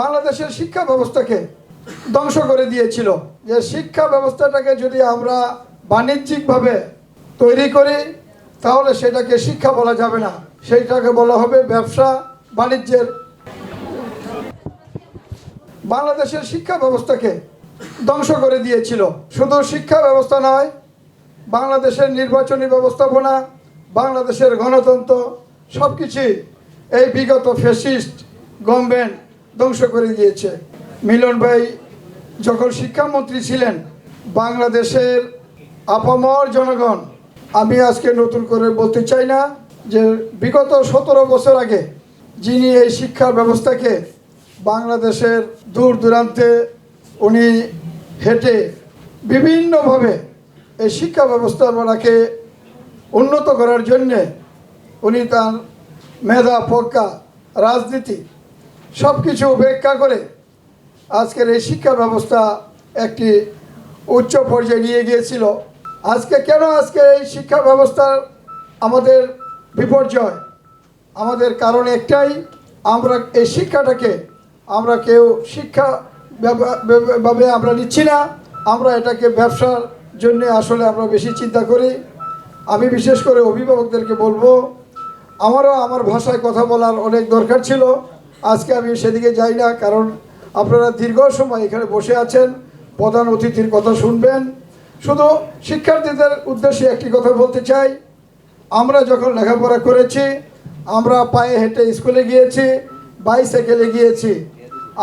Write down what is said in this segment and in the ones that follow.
বাংলাদেশের শিক্ষা ব্যবস্থাকে ধ্বংস করে দিয়েছিল। যে শিক্ষা ব্যবস্থাটাকে যদি আমরা বাণিজ্যিকভাবে তৈরি করি, তাহলে সেটাকে শিক্ষা বলা যাবে না। সেইটাকে বলা হবে ব্যবসা বাণিজ্যের। বাংলাদেশের শিক্ষা ব্যবস্থাকে ধ্বংস করে দিয়েছিল। শুধু শিক্ষা ব্যবস্থা নয়, বাংলাদেশের নির্বাচনী ব্যবস্থাপনা, বাংলাদেশের গণতন্ত্র সব কিছুই এই বিগত ফেসিস্ট গভর্নমেন্ট ধ্বংস করে দিয়েছে। মিলন ভাই, যখন শিক্ষামন্ত্রী ছিলেন, বাংলাদেশের আপামর জনগণ, আমি আজকে নতুন করে বলতে চাই না যে বিগত সতেরো বছর আগে যিনি এই শিক্ষা ব্যবস্থাকে বাংলাদেশের দূর দূরান্তে উনি হেঁটে বিভিন্নভাবে এই শিক্ষা ব্যবস্থাপনাকে উন্নত করার জন্যে উনি তার মেধা, প্রজ্ঞা, রাজনীতি সব কিছু উপেক্ষা করে আজকের এই শিক্ষা ব্যবস্থা একটি উচ্চ পর্যায়ে নিয়ে গিয়েছিল। আজকে কেন আজকে এই শিক্ষা ব্যবস্থার আমাদের বিপর্যয়? আমাদের কারণ একটাই, আমরা এই শিক্ষাটাকে আমরা কেউ শিক্ষা ভাবে আমরা নিচ্ছি না, আমরা এটাকে ব্যবসার জন্য আসলে আমরা বেশি চিন্তা করি। আমি বিশেষ করে অভিভাবকদেরকে বলব, আমারও আমার ভাষায় কথা বলার অনেক দরকার ছিল। আজকে আমি সেদিকে যাই না, কারণ আপনারা দীর্ঘ সময় এখানে বসে আছেন, প্রধান অতিথির কথা শুনবেন। শুধু শিক্ষার্থীদের উদ্দেশ্যে একটি কথা বলতে চাই। আমরা যখন লেখাপড়া করেছি, আমরা পায়ে হেঁটে স্কুলে গিয়েছি, বাইসাইকেলে গিয়েছি।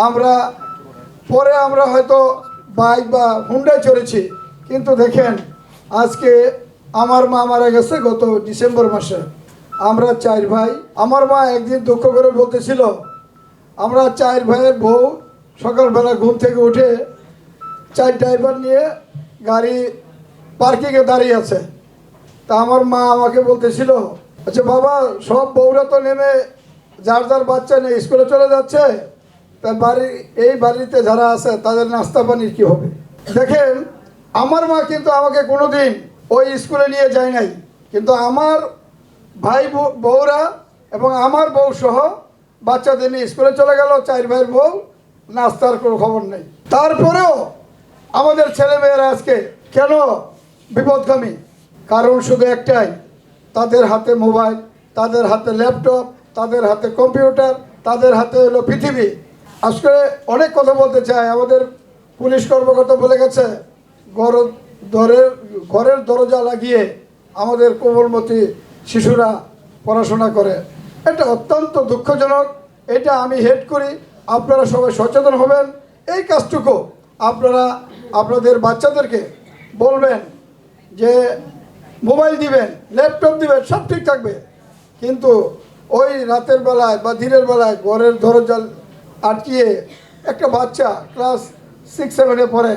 আমরা, পরে আমরা হয়তো বাইক বা হুন্ডায় চড়েছি, কিন্তু দেখেন, আজকে আমার মা মারা গেছে গত ডিসেম্বর মাসে। আমরা চার ভাই, আমার মা একদিন দুঃখ করে বলতেছিল আমরা চার ভাইয়ের বউ সকালবেলা ঘুম থেকে উঠে চার ড্রাইভার নিয়ে গাড়ি পার্কিংয়ে দাঁড়িয়ে আছে। তা আমার মা আমাকে বলতেছিল আচ্ছা বাবা, সব বউরা তো নেমে যার যার বাচ্চা নিয়ে স্কুলে চলে যাচ্ছে, তা বাড়ি, এই বাড়িতে যারা আছে তাদের নাস্তা পানির কী হবে? দেখেন, আমার মা কিন্তু আমাকে কোনোদিন ওই স্কুলে নিয়ে যায় নাই। কিন্তু আমার ভাই বউ- বউরা এবং আমার বউ সহ বাচ্চাদের নিয়ে স্কুলে চলে গেল, চার ভাইয়ের বউ, নাস্তার কোনো খবর নেই। তারপরেও আমাদের ছেলেমেয়েরা আজকে কেন বিপদগামী? কারণ শুধু একটাই, তাদের হাতে মোবাইল, তাদের হাতে ল্যাপটপ, তাদের হাতে কম্পিউটার, তাদের হাতে হলো পৃথিবী। আজকে অনেক কথা বলতে চাই। আমাদের পুলিশ কর্মকর্তা বলে গেছে ঘর দরের, ঘরের দরজা লাগিয়ে আমাদের কোমলমতি শিশুরা পড়াশোনা করে। এটা অত্যন্ত দুঃখজনক। এটা আমি হেড করি। আপনারা সবাই সচেতন হবেন। এই কাজটুকু আপনারা আপনাদের বাচ্চাদেরকে বলবেন যে মোবাইল দিবেন, ল্যাপটপ দিবেন, সব ঠিক থাকবে। কিন্তু ওই রাতের বেলায় বা দিনের বেলায় ঘরের দরজা আটকিয়ে একটা বাচ্চা ক্লাস সিক্স সেভেনে পড়ে,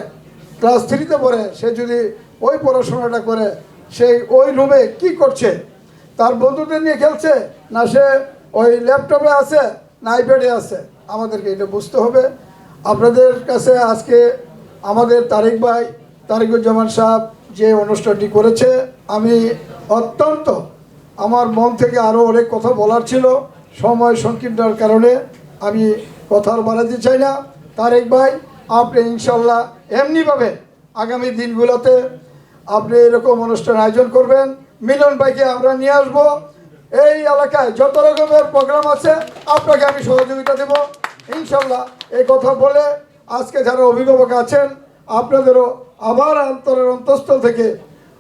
ক্লাস থ্রিতে পড়ে, সে যদি ওই পড়াশোনাটা করে, সে ওই রুমে কি করছে? তার বন্ধুদের নিয়ে খেলছে। না সে ওই ল্যাপটপে আছে, না আইপ্যাডে আছে। আমাদেরকে এটা বুঝতে হবে। আপনাদের কাছে আজকে আমাদের তারিক ভাই, তারিকুজ্জামান সাহেব যে অনুষ্ঠানটি করেছে, আমি অত্যন্ত, আমার মন থেকে আরও অনেক কথা বলার ছিল। সময় সংকীর্ণতার কারণে আমি কথা আর বাড়াতে চাই না। তারেক ভাই, আপনি ইনশাল্লাহ এমনিভাবে আগামী দিনগুলোতে আপনি এরকম অনুষ্ঠান আয়োজন করবেন। মিলন ভাইকে আমরা নিয়ে আসব। এই এলাকায় যত রকমের প্রোগ্রাম আছে, আপনাকে আমি সহযোগিতা দেব। ইনশাল্লাহ এই কথা বলে আজকে যারা অভিভাবক আছেন, আপনাদেরও আবার অন্তরের অন্তঃস্থল থেকে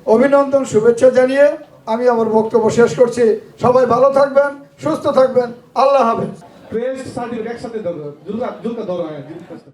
অভিনন্দন, শুভেচ্ছা জানিয়ে আমি আমার বক্তব্য শেষ করছি। সবাই ভালো থাকবেন, সুস্থ থাকবেন। আল্লাহ হাফেজ।